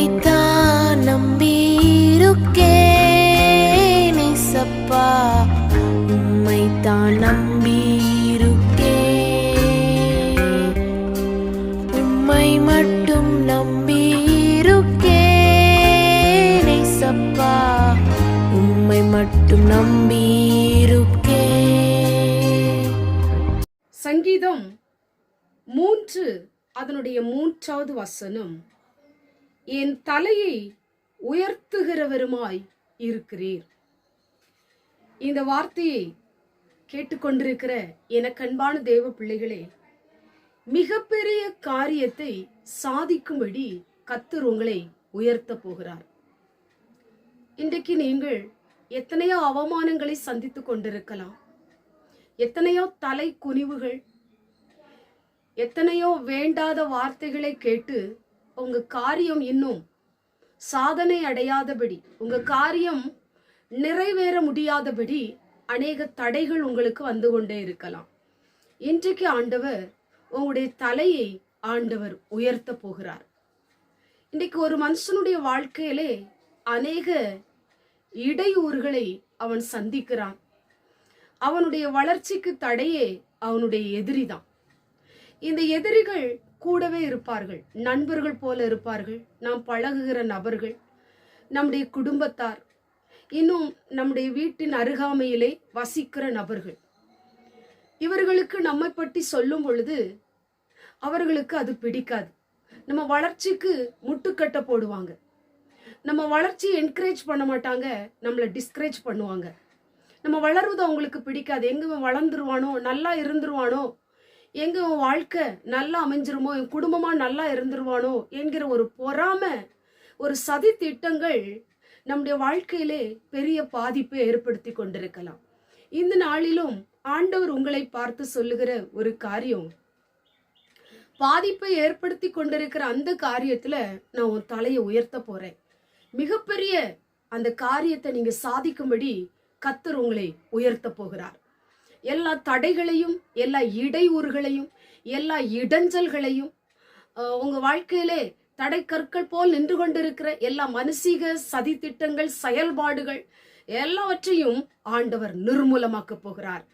உம்மைத்தான் நம்பியிருக்கேன் சப்பா. உம்மைத்தான் நம்பியிருக்கேன் உம்மை மட்டும் நம்பியிருக்கேன் ஏசப்பா உம்மை மட்டும் நம்பியிருக்கேன் சங்கீதம் மூன்று அதனுடைய மூன்றாவது வசனம். என் தலையை உயர்த்துகிறவருமாய் இருக்கிறீர். இந்த வார்த்தையை கேட்டுக்கொண்டிருக்கிற எனக்கு அன்பான தேவ பிள்ளைகளே மிகப்பெரிய காரியத்தை சாதிக்கும்படி கத்தர் உங்களை உயர்த்த போகிறார். இன்றைக்கு நீங்கள் எத்தனையோ அவமானங்களை சந்தித்துக் கொண்டிருக்கலாம். எத்தனையோ தலை குனிவுகள் எத்தனையோ வேண்டாத வார்த்தைகளை கேட்டு உங்க காரியம் இன்னும் சாதனை அடையாதபடி உங்க காரியம் நிறைவேற முடியாதபடி அநேக தடைகள் உங்களுக்கு வந்து கொண்டே இருக்கலாம். இன்றைக்கு ஆண்டவர் உங்களுடைய தலையை ஆண்டவர் உயர்த்த போகிறார். இன்றைக்கு ஒரு மனுஷனுடைய வாழ்க்கையிலே அநேக இடையூறுகளை அவன் சந்திக்கிறான். அவனுடைய வளர்ச்சிக்கு தடையே அவனுடைய எதிரிதான். இந்த எதிரிகள் கூடவே இருப்பார்கள். நண்பர்கள் போல இருப்பார்கள். நாம் பழகுகிற நபர்கள். நம்முடைய குடும்பத்தார். இன்னும் நம்முடைய வீட்டின் அருகாமையிலே வசிக்கிற நபர்கள். இவர்களுக்கு நம்மை பற்றி சொல்லும் பொழுது அவர்களுக்கு அது பிடிக்காது. நம்ம வளர்ச்சிக்கு முட்டுக்கட்டை போடுவாங்க. நம்ம வளர்ச்சியை என்கரேஜ் பண்ண மாட்டாங்க. நம்மளை டிஸ்கரேஜ் பண்ணுவாங்க. நம்ம வளருவது அவங்களுக்கு பிடிக்காது. எங்க வளர்ந்துருவானோ? நல்லா இருந்துருவானோ? எங்க வாழ்க்கை நல்லா அமைஞ்சிருமோ என் குடும்பமா நல்லா இருந்துருவானோ என்கிற ஒரு பொறாம ஒரு சதி திட்டங்கள் நம்முடைய வாழ்க்கையிலே பெரிய பாதிப்பை ஏற்படுத்தி கொண்டிருக்கலாம். இந்த நாளிலும் ஆண்டவர் உங்களை பார்த்து சொல்லுகிற ஒரு காரியம் பாதிப்பை ஏற்படுத்தி கொண்டிருக்கிற அந்த காரியத்துல நான் உன் தலையை உயர்த்த போறேன். மிகப்பெரிய அந்த காரியத்தை நீங்க சாதிக்கும்படி கத்தர் உங்களை உயர்த்த போகிறார். எல்லா தடைகளையும் எல்லா இடையூறுகளையும் எல்லா இடைஞ்சல்களையும் உங்கள் உங்க வாழ்க்கையிலே தடை கற்கள் போல் நின்று கொண்டிருக்கிற எல்லா மனசீக சதித்திட்டங்கள் செயல்பாடுகள் எல்லாவற்றையும் ஆண்டவர் நிர்மூலமாக்க போகிறார்.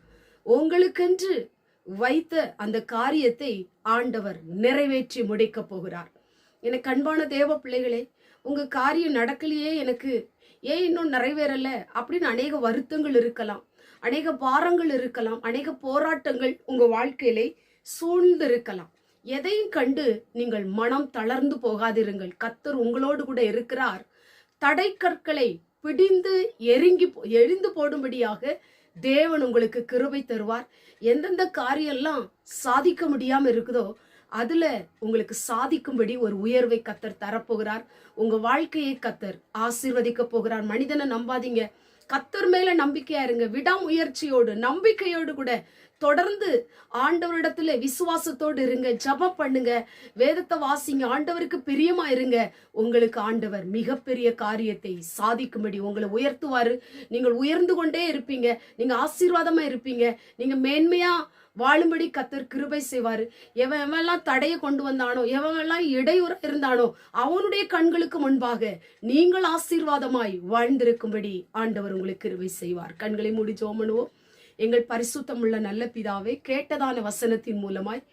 உங்களுக்கென்று வைத்த அந்த காரியத்தை ஆண்டவர் நிறைவேற்றி முடிக்க போகிறார். எனக்கு அன்பான தேவ பிள்ளைகளே உங்க காரியம் நடக்கலையே எனக்கு ஏன் இன்னும் நிறைவேறல அப்படின்னு அநேக வருத்தங்கள் இருக்கலாம். அநேக பாரங்கள் இருக்கலாம் அநேக போராட்டங்கள் உங்கள் வாழ்க்கையிலே சூழ்ந்து இருக்கலாம் எதையும் கண்டு நீங்கள் மனம் தளர்ந்து போகாதிருங்கள். கத்தர் உங்களோடு கூட இருக்கிறார். தடை கற்களை பிடிந்து எரிங்கி போ- எரிந்து போடும்படியாக தேவன் உங்களுக்கு கிருபை தருவார். எந்தெந்த காரியெல்லாம் சாதிக்க முடியாமல் இருக்குதோ அதில் உங்களுக்கு சாதிக்கும்படி ஒரு உயர்வை கத்தர் தரப்போகிறார். உங்கள் வாழ்க்கையை கத்தர் ஆசீர்வதிக்க போகிறார். மனிதனை நம்பாதீங்க. கத்தர் மேல நம்பிக்கையா இருங்க. விடாமுயற்சியோடு நம்பிக்கையோடு கூட தொடர்ந்து ஆண்டவரிடத்துல விசுவாசத்தோடு இருங்க. ஜபம் பண்ணுங்க. வேதத்தை வாசிங்க. ஆண்டவருக்கு பிரியமா இருங்க. உங்களுக்கு ஆண்டவர் மிகப்பெரிய காரியத்தை சாதிக்கும்படி உங்களை உயர்த்துவாரு. நீங்கள் உயர்ந்து கொண்டே இருப்பீங்க. நீங்க ஆசீர்வாதமா இருப்பீங்க. நீங்க மேன்மையா வாழும்படி கத்தர் கிருபை செய்வார். எவன் எவெல்லாம் தடையை கொண்டு வந்தானோ எவன்லாம் இடையூற இருந்தானோ அவனுடைய கண்களுக்கு முன்பாக நீங்கள் ஆசீர்வாதமாய் வாழ்ந்திருக்கும்படி ஆண்டவர் உங்களுக்கு கிருபை செய்வார். கண்களை மூடி ஜெபம் எங்கள் பரிசுத்தமுள்ள நல்ல பிதாவே கேட்டதான வசனத்தின் மூலமாய்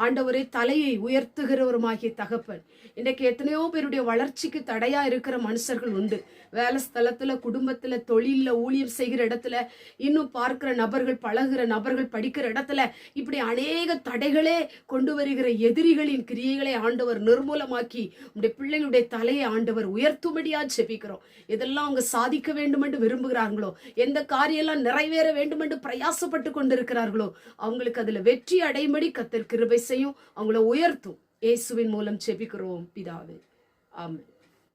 ஆண்டவரே தலையை உயர்த்துகிறவருமாகிய தகப்பன். இன்றைக்கு எத்தனையோ பேருடைய வளர்ச்சிக்கு தடையா இருக்கிற மனுஷர்கள் உண்டு. வேலை ஸ்தலத்துல குடும்பத்துல தொழிலில் ஊழியம் செய்கிற இடத்துல இன்னும் பார்க்கிற நபர்கள் பழகுற நபர்கள் படிக்கிற இடத்துல இப்படி அநேக தடைகளே கொண்டு வருகிற எதிரிகளின் கிரியைகளை ஆண்டவர் நிர்மூலமாக்கி உடைய பிள்ளைகளுடைய தலையை ஆண்டவர் உயர்த்தும்படியா செபிக்கிறோம் இதெல்லாம் அவங்க சாதிக்க வேண்டும் என்று விரும்புகிறார்களோ எந்த காரியெல்லாம் நிறைவேற வேண்டும் என்று பிரயாசப்பட்டு கொண்டிருக்கிறார்களோ அவங்களுக்கு அதுல வெற்றி அடையும்படி கத்தர் கிருபை செய்யும். அவங்கள உயர்த்தும். இயேசுவின் மூலம் செபிக்கிறோம் பிதாவே. ஆமாம்